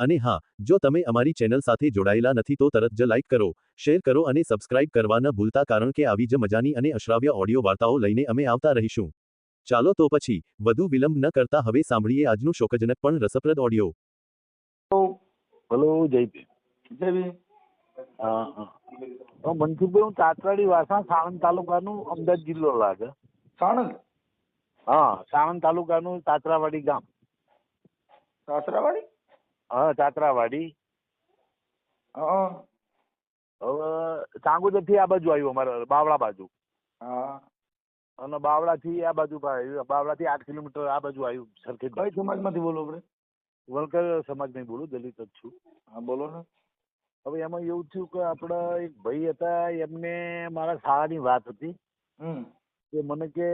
અને હા જો તમે અમારી ચેનલ સાથે જોડાયેલા નથી તો તરત જ લાઇક કરો શેર કરો અને સબસ્ક્રાઇબ કરવા ન ભૂલતા કારણ કે આવી જ મજાની અને અશ્રાવ્ય ઓડિયો વાર્તાઓ લઈને અમે આવતા રહીશું. ચાલો તો પછી વધુ વિલંબ ન કરતા હવે સાંભળીએ આજનું શોકજનક પણ રસપ્રદ ઓડિયો. હલો જય ભીમ હા હા મનસુખભાઈ હું તાતરાડી વાસા સાણંદ તાલુકાનું અમદાવાદ જિલ્લો લાગે. સાણંદ? હા સાણંદ તાલુકાનું તાતરાવાડી ગામ. સાસરાવાડી હા તાતરાવાડી હા. હવે આ બાજુ આવ્યું અમારે બાવળા બાજુ. હા. અને બાવળાથી આ બાજુ બાવળાથી આઠ કિલોમીટર આ બાજુ આવ્યું સરખેજ. કઈ સમાજમાંથી બોલો આપણે? વલકર સમાજ નહીં બોલું દલિત જ છું. હા બોલો ને. હવે એમાં એવું થયું કે આપણે એક ભાઈ હતા એમને મારા શાળાની વાત હતી. કે મને કે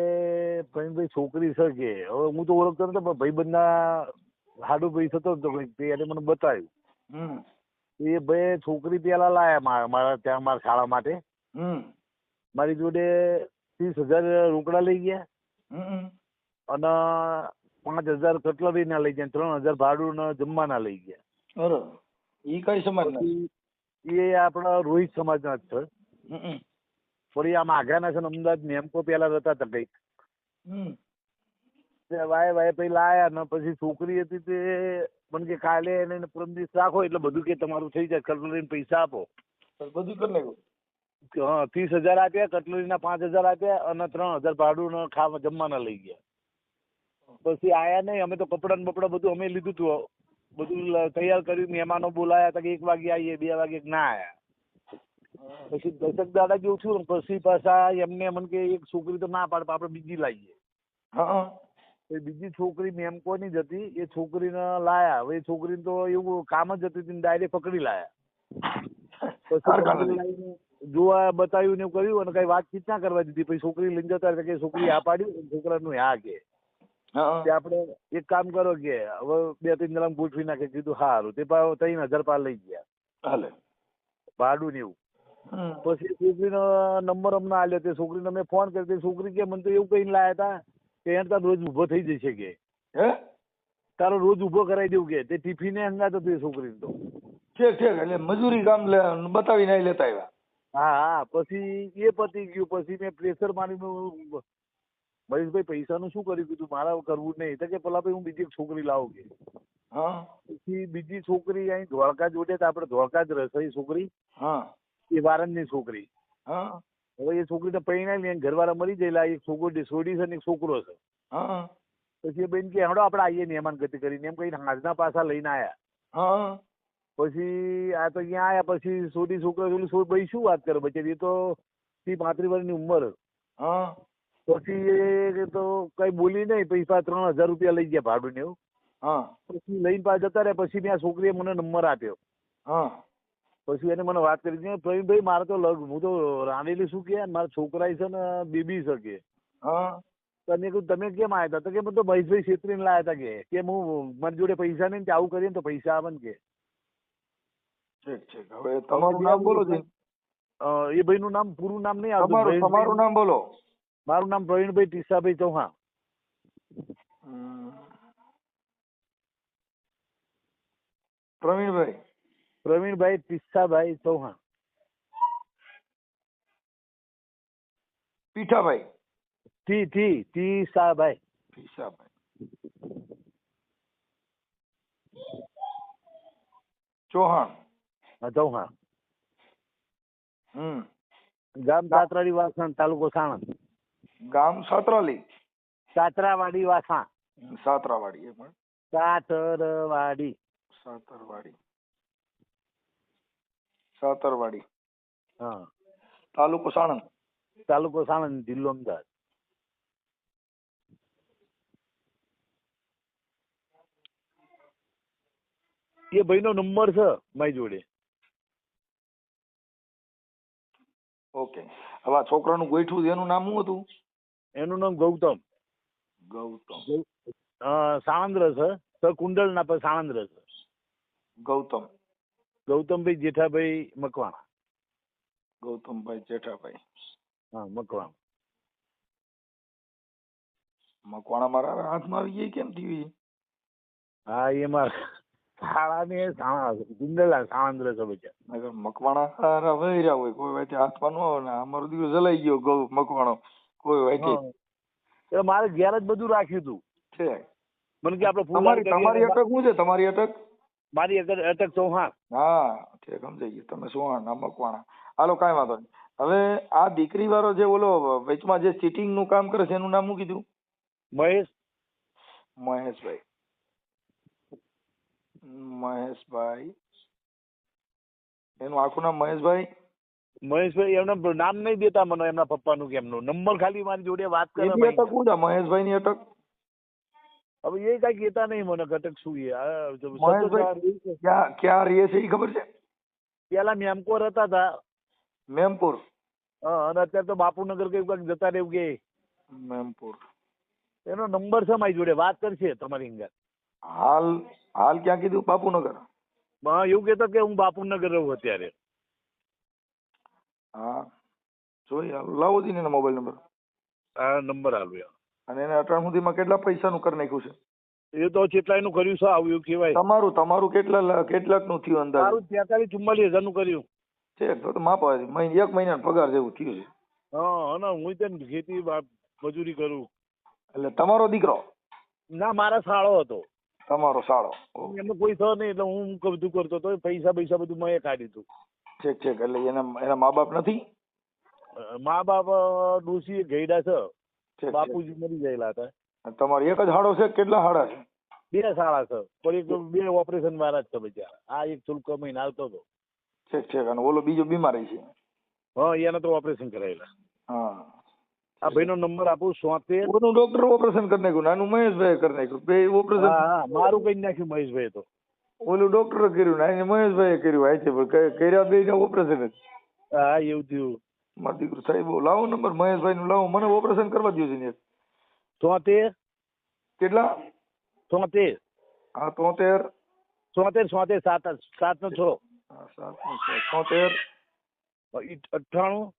ભાઈ છોકરી છે કે? હવે હું તો ઓળખતો નતો પણ ભાઈબંધના હાડુ ભાઈ થતો હતો કંઈક એને મને બતાવ્યું એ ભાઈ છોકરી પેલા લાયા મારા ત્યાં મારા શાળા માટે. મારી જોડે ત્રીસ હજાર રોકડા લઈ ગયા. અને પાંચ હજાર કટલરી ના લઈ ગયા ત્રણ હજાર ભાડું ને જમવાના લઈ ગયા. બરોબર એ કઈ સમાજ એ આપણા રોહિત સમાજના જ છે. ફરી આમ આઘાના છે અમદાવાદ મેમકો પેલા રહેતા હતા કંઈક. વાય વાય પછી લાયા ને પછી છોકરી હતી તે મને કે કાલે એને પરમ દિવસ રાખો એટલે બધું કે તમારું થઈ જાય કટલરીને પૈસા આપો. બધું કરી નાખ્યું? હા ત્રીસ હજાર આપ્યા કટલરીના પાંચ હજાર આપ્યા અને ત્રણ હજાર ભાડું ને ખાવા જમવાના લઈ ગયા. પછી આયા નહીં અમે તો કપડા ને બપડા બધું અમે લીધું હતું બધું તૈયાર કર્યું મહેમાનો બોલાયા હતા કે એક વાગે આવીએ બે વાગે ના આયા. પછી દસક દાડા જેવું થયું ને પછી પાછા એમને મને કે એક છોકરી તો ના પાડે આપડે આપણે બીજી લાવીએ હા. એ બીજી છોકરી મેમકોની જ હતી? એ છોકરીને લાયા. હવે એ છોકરીને તો એવું કામ જ હતી ડાયરેક્ટ પકડી લાયા. જોવા બતાવ્યું ને એવું કર્યું અને કઈ વાતચીત ના કરવા દીધી. પછી છોકરી લઈને જતા કે છોકરી આ પાડ્યું છોકરા છોકરાનું હા. કે આપડે આપણે એક કામ કરો કે હવે બે ત્રણ જણા ગોઠવી નાખે. કીધું સારું તે ત્રણ હજાર પાર લઈ ગયા. ભાડું ને એવું. પછી પછી છોકરીનો નંબર અમને આલ્યો તે છોકરીને મેં ફોન કર્યો. તે છોકરી કે મને તો એવું કહીને લાયા હતા કે એને તારો રોજ ઊભો થઈ જશે કે. હે? તારો રોજ ઊભો કરાવી દેવું કે. તે ટિફિને હંગાતો એ છોકરીને તો. ઠીક ઠીક એટલે મજૂરી કામ બતાવીને લેતા આવ્યા. હા હા પછી એ પતી ગયું પછી મેં પ્રેશર મારી મહેશભાઈ પૈસાનું શું કર્યું કીધું? મારા કરવું નહીં. તો કે પેલા ભાઈ હું બીજી એક છોકરી લાવું કે. હા. પછી બીજી છોકરી અહીં ધોળકા જોડે તો આપણે ધોળકા જ રહેશે છોકરી. હા. એ વારણની છોકરી. હા. હવે એ છોકરીને પરણાવી ને ઘરવાળા મરી ગયેલા એક છોકરો છોડી છે ને એક છોકરો છે. હા. પછી એ બેન કે હેડો આપણે આવીએ મહેમાન ગતિ કરીને. એમ કહીને હાજના પાછા લઈને આયા. હા. પછી આ તો અહીંયા આયા પછી છોડી છોકરો પેલું છોડ ભાઈ શું વાત કરે બચેરી? એ તો ત્રીસ પાંત્રીસ વર્ષની ઉંમર. હા. પછી એ તો કઈ બોલી નહીં પૈસા ત્રણ હજાર રૂપિયા લઈ ગયા ભાડું ને એવું. હા. પછી લઈને પાછા જતા રહ્યા પછી મેં આ છોકરીએ મને નંબર આપ્યો. હા. પછી એને મને વાત કરી કે પ્રવીણભાઈ મારે તો લગ હું તો રાંધેલી શું કે મારા છોકરા છે ને બેબી છે કે તમે કહ્યું તમે કેમ આવ્યા હતા? તો કે મહેશભાઈ છેતરીને લાયા હતા કે કે હું મારી જોડે પૈસા નહીં આવું કરીએ તો પૈસા આવે ને કે. ઠીક ઠીક. હવે તમારું નામ બોલો છે એ ભાઈનું નામ પૂરું નામ નહીં આવતું તમારું નામ બોલો. મારું નામ Pravinbhai Tisabhai Chauhan. Pravinbhai Pravinbhai Tisabhai Chauhan. Pithabhai. T T Pisabhai Pisabhai. Chauhan. Chauhan. હમ. ગામ સાતરાડી વાસણ તાલુકો સાણંદ. ગામ સાતરાલી સાતરાવાડી વાસણ. સાતરાવાડી એ પણ સાતરવાડી. સાતરવાડી. સાતરવાડી. હા. તાલુકો સાણંદ. તાલુકો સાણંદ જિલ્લો અમદાવાદ. એ ભાઈનો નંબર છે મારી જોડે. ઓકે. હવે આ છોકરાનું ગોઈઠું એનું નામ શું હતું? એનું નામ ગૌતમ. ગૌતમ. અ, સાણંદ્ર છે કુંડલ કુંડલના પર સાણંદ્ર છે ગૌતમ. ગૌતમભાઈ જેઠાભાઈ મકવાણા. ગૌતમભાઈ જેઠાભાઈ. હા મકવાણા. મકવાણા મારા હાથમાં આવી ગઈ કેમ ટીવી? હા એમાં શાળા ને સાણા સાણંદ્ર છે બચ્ચા. મકવાણા સારા વૈરા હોય કોઈ વાતે હાથમાં ન આવે ને અમારો દીકરો જલાઈ ગયો ગૌ મકવાણો. કોઈ વાતે. એટલે મારે ઘેર જ બધું રાખ્યું હતું. છે. મને કે આપણે તમારી તમારી અટક શું છે? તમારી અટક? મારી અટક ચૌહાણ. હા ઠીક સમજાઈ ગયું. તમે સુહાણ ના મકવાણા. હાલો કાંઈ વાંધો નહીં. હવે આ દીકરી વાળો જે ઓલો વચમાં જે ચીટિંગનું કામ કરે છે એનું નામ શું કીધું? મહેશ. મહેશભાઈ. મહેશભાઈ. એનું આખું નામ મહેશભાઈ? મહેશભાઈ એમના નામ નહીં દેતા મને એમના પપ્પાનું કે એમનું. નંબર ખાલી મારી જોડે વાત કરે મહેશભાઈ ની અટક? હવે એ કઈ કહેતા નહીં મને કે અટક શું એ આ જો મહેશભાઈ સતત ક્યાં ક્યાં રહે છે એ ખબર છે પેલા મેમકોર હતા તા મેમપુર હા, અને અત્યારે તો બાપુનગર કઈ કંઈક જતા રહેવું કે મેમપુર એનો નંબર છે મારી જોડે વાત કરશે તમારી અંગર હાલ હાલ ક્યાં કીધું બાપુનગર હા એવું કહેતો કે હું બાપુનગર રહું અત્યારે હા જોઈ હાલ લાવો દઈને એનો મોબાઈલ નંબર આ નંબર આવ્યો અને એને અટાણ સુધીમાં કેટલા પૈસાનું કરી નાખ્યું છે? એ તો કેટલાયનું કર્યું છે આવું એવું કહેવાય. તમારું તમારું કેટલા કેટલાકનું થયું અંદાજ? મારું તેતાલીસ ચુમ્માલીસ હજારનું કર્યું. છે તો તો મહિને એક મહિના પગાર જેવું થયું છે. હા અને હું તેમ ખેતી મજૂરી કરું. એટલે તમારો દીકરો? ના મારા સાળો હતો. તમારો સાળો. એમનો કોઈ થયો નહીં એટલે હું બધું કરતો હતો. પૈસા પૈસા બધું મેં કાઢી દીધું. ઠીક ઠીક. એટલે એના એના મા બાપ નથી? મા બાપ ડોસી ગયડા છે. બાપુજી મરી ગયેલા હતા. તમારે એક જ હાડો છે કેટલા હાડા છે? બે સાડા છે. પણ એક બે ઓપરેશન મારા જ છે બચારા. આ એક ચુલકો મહિને આવતો હતો. ઠીક ઠીક અને ઓલો બીજો બીમારી છે. હા એને તો ઓપરેશન કરાયેલા. હા. આ ભાઈનો નંબર આપું સોતેર. ઓનું ડોક્ટર ઓપરેશન કરી નાખ્યું નાનું મહેશભાઈ કરી નાખ્યું. બે ઓપરેશન હા મારું કઈ નાખ્યું મહેશભાઈ તો. ઓલું ડોક્ટર કર્યું ને મહેશભાઈ કર્યું આ છે પણ કર્યા બે ઓપરેશન જ. હા એવું થયું. મારો દીકરો સાહેબ લાવો નંબર મહેશભાઈ નું લાવો. મને ઓપરેશન કરવા દો છે તોતેર કેટલા? તોતેર હા તોતેર તોતેર સોતેર સાત સાત નો છ સાતનું છે. તોતેર અઠ્ઠાણું.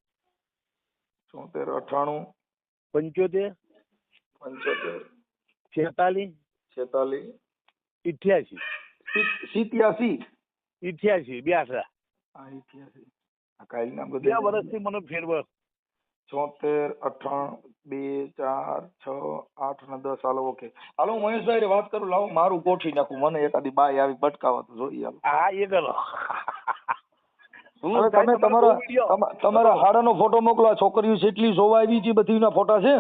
ચોતેર અઠાણું પંચોતેર. પંચોતેર. છેતાલીસ. છેતાલીસ. ઇઠ્યાસી. સિત- સિત્યાસી. ઇઠ્યાસી બ્યાસા હા ઇઠ્યાસી. બે બધા વર્ષથી મને ફેરવ છોતેર અઠાણ બે ચાર છ આઠ ને દસ. Hello okay. હાલો હું મહેશભાઈ વાત કરું. લાવો મારું ગોઠવી નાખું. મને એકાદી બાય આવી બટકાવા તો જોઈએ હા એ કરો. હવે તમે તમારો તમારા હાડાનો ફોટો મોકલો. છોકરીઓ જેટલી જોવા આવી છે બધીના ફોટા છે?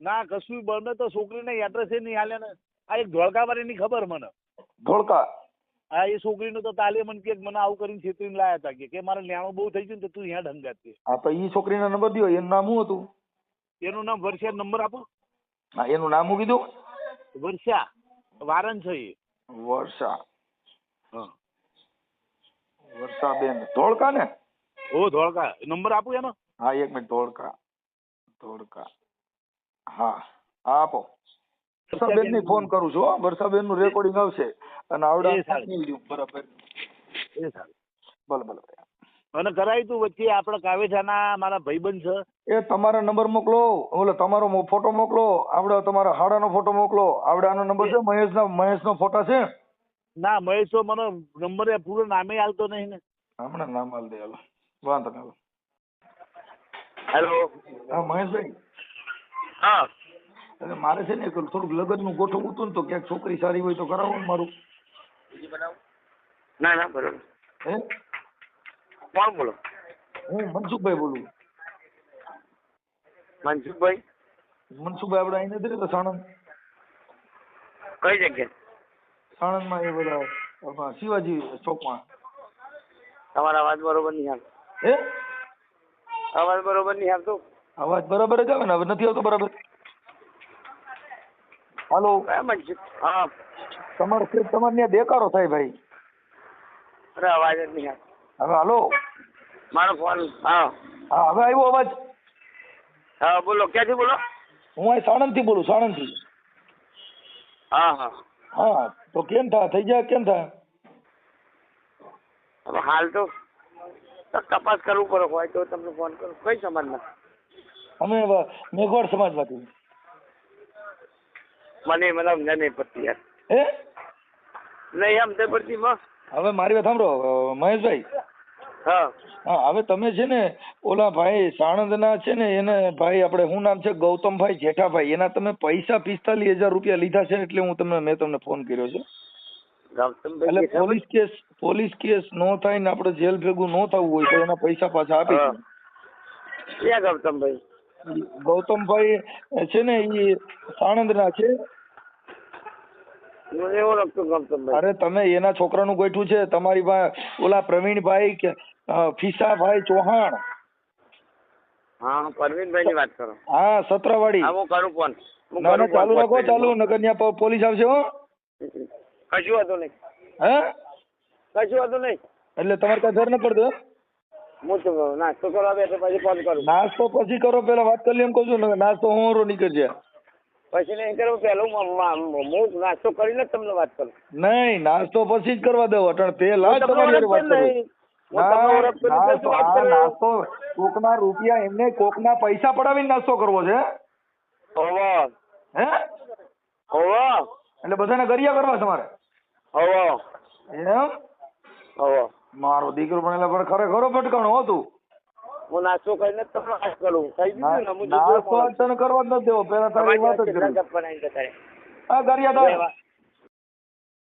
ના કશું બને તો છોકરીને એડ્રેસ નહીં હાલે ને. આ એક ધોળકા વાળીની ખબર મને. ધોળકા? આ એ છોકરીનું તો તાલે મને કે મને આવું કરીને છેતરીને લાયા હતા કે કે મારે લેણું બહુ થઈ ગયું ને તું અહીંયા ઢંગાત છે હા તો એ છોકરીના નંબર દો એનું નામ શું હતું? એનું નામ વર્ષા નંબર આપો. હા એનું નામ હું કીધું? વર્ષા વારન છે એ વર્ષા. હા. વર્ષાબેન ધોળકા ને? ઓ ધોળકા. નંબર આપું એનો. હા એક મિનિટ ધોળકા. ધોળકા. હા હા આપો. વર્ષાબેન ને ફોન કરું છું હો. વર્ષાબેનનું રેકોર્ડિંગ આવશે અને આવડા. બરાબર. એ સારું. ભલે ભલે. અને કરાવી તું વચ્ચે આપણે કાવેઠાના મારા ભાઈબંધ છે? એ તમારા નંબર મોકલો. ઓલે તમારો ફોટો મોકલો. આવડે તમારા હાડાનો ફોટો મોકલો. આનો નંબર છે મહેશનો મહેશનો ફોટા છે? ના મહેશ તો મને નંબર એ પૂરો નામે હાલતો નહીં ને. હમણાં નામ આલ દે હાલો. વાંધો નહીં હેલો. હા મહેશભાઈ. હા. એટલે મારે છે ને થોડુંક લગ્નનું ગોઠવવું હતું ને તો ક્યાંક છોકરી સારી હોય તો કરાવો ને મારું. ના ના બરોબર. હે? કોણ બોલો? હું મનસુખભાઈ બોલું. મનસુખભાઈ? મનસુખભાઈ આપણે અહીં નથી રહેતા સાણંદ. કઈ જગ્યાએ? સાણંદમાં એ બધા શિવાજી ચોકમાં. તમારા અવાજ બરોબર નહીં આવે. હે? અવાજ બરોબર નહીં આવતો? અવાજ બરાબર જ આવે ને હવે નથી આવતો બરાબર. હાલો. હા. તમારે સાહેબ તમારે ત્યાં દેખાડો થાય ભાઈ. અરે અવાજ જ નહીં હવે હાલો. મારો ફોન હા. હા હવે આવ્યો અવાજ? હા બોલો ક્યાંથી બોલો? હું અહીં સાણંદથી બોલું સાણંદથી હા હા. હા તો કેમ થા? થઈ જાય કેમ થાય હવે હાલ તો તપાસ કરવું પડે હોય તો તમને ફોન કરું. કઈ સમાજના અમે મેઘવાડ સમાજમાંથી. મને મને સમજણ નહીં પડતી યાર. હે? નહીં સમજણ પડતી માં. હવે મારી વાત સાંભળો મહેશભાઈ. હા. હા હવે તમે છે ને ઓલા ભાઈ સાણંદના છે ને એને ભાઈ આપણે શું નામ છે? ગૌતમભાઈ જેઠાભાઈ. એના તમે પૈસા પિસ્તાલીસ હજાર રૂપિયા લીધા છે એટલે હું તમને મેં તમને ફોન કર્યો છે. એટલે પોલીસ કેસ પોલીસ કેસ નો થાય ને આપણે જેલ ભેગું નો થવું હોય તો એના પૈસા પાછા આપી. ગૌતમભાઈ? ગૌતમભાઈ છે ને એ સાણંદના છે? એવું અરે તમે એના છોકરાનું ગોઠવું છે તમારી પાસે ઓલા પ્રવીણભાઈ કે ફીસાભાઈ ચૌહાણ. હા પરવીનભાઈ ની વાત કરો. હા સત્રવાડી હા હું કરું ફોન. ના ના ચાલુ phone. રાખો ચાલુ. નકર ત્યાં પોલીસ આવશે હો. કશું હતું નહીં. હે? કશું હતું નહીં. એટલે તમારે કાંઈ ધર ન પડતો હું. તો નાસ્તો કરવા બેઠો પછી ફોન કરું. નાસ્તો પછી કરો પેલા વાત કરી એમ કહું છું નાસ્તો હું નીકળજે પછી નહીં કરું પેલું હું નાસ્તો કરીને તમને વાત કરું. નહીં નાસ્તો પછી જ કરવા દો અટણ તમારી વાત કરું નાસ્તો કોકના રૂપિયા એમને કોકના પૈસા પડાવીને નાસ્તો કરવો છે હે? એટલે બધાને ગરિયા કરવા તમારે એમ? હોવો. મારો દીકરો પણ એટલે પણ ખરેખરો ભટકાણો હતું. હું નાસ્તો કરીને તમને વાત કરું. કઈ બીજું ને? હું નાસ્તો તને કરવા જ નથી દેવો. પેલા તારી વાત જ કરી. ગપ્પા નાઈને